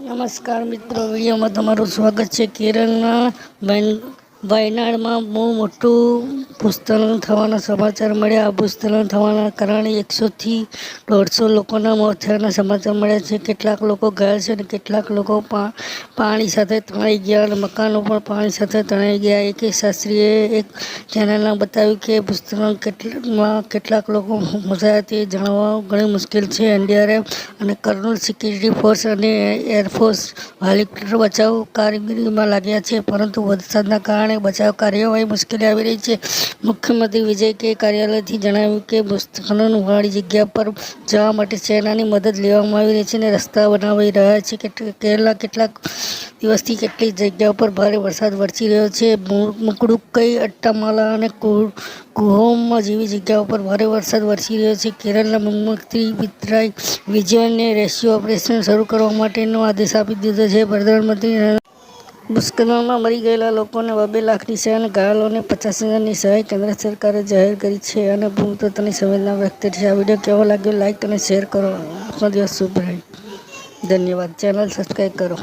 નમસ્કાર મિત્રો વિડીયોમાં તમારું સ્વાગત છે કેરળના વાય- વાયનાડમાં બહુ મોટું ભૂસ્ખલન થવાના સમાચાર મળ્યા. આ ભૂસ્ખલન થવાના કારણે એકસોથી દોઢસો લોકોના મોત થયાના સમાચાર મળ્યા છે. કેટલાક લોકો ગયા છે અને કેટલાક લોકો પાણી સાથે તણાઈ ગયા અને મકાનો પણ પાણી સાથે તણાઈ ગયા. એક શાસ્ત્રીએ એક ચેનલમાં બતાવ્યું કે ભૂસ્ખલન કેટલામાં કેટલાક લોકો મસાયા તે જાણવા ઘણી મુશ્કેલ છે. એનડીઆરએફ અને કર્નૂલ સિક્યુરિટી ફોર્સ અને એરફોર્સ હેલિકોપ્ટર બચાવ કામગીરીમાં લાગ્યા છે, પરંતુ વરસાદના કારણે બચાવ કાર્યવાહી મુશ્કેલી આવી રહી છે. મુખ્યમંત્રી વિજય કે કાર્યાલયથી જણાવ્યું કે ભૂસ્ખલનવાળી જગ્યા પર જવા માટે સેનાની મદદ લેવામાં આવી રહી છે અને રસ્તા બનાવી રહ્યા છે. કેટલા કેરળના કેટલાક દિવસથી કેટલીક જગ્યાઓ પર ભારે વરસાદ વરસી રહ્યો છે. મુકડુકઈ અટ્ટામાલા અને કુહોમમાં કુહોમ જેવી જગ્યાઓ પર ભારે વરસાદ વરસી રહ્યો છે. કેરળના મુખ્યમંત્રી પિતરાઈ વિજયને રેસ્ક્યુ ઓપરેશન શરૂ કરવા માટેનો આદેશ આપી દીધો છે. પ્રધાનમંત્રી ભૂસ્ખલનમાં મરી ગયેલા લોકોને બબે લાખની સહાય અને ઘાયલોને પચાસ હજારની સહાય કેન્દ્ર સરકારે જાહેર કરી છે અને ભૂમિતત્વની સંવેદના વ્યક્ત છે. આ વીડિયો કેવો લાગ્યો લાઈક અને શેર કરો. આપનો દિવસ શુભ રહે ધન્યવાદ. ચેનલ સબસ્ક્રાઈબ કરો.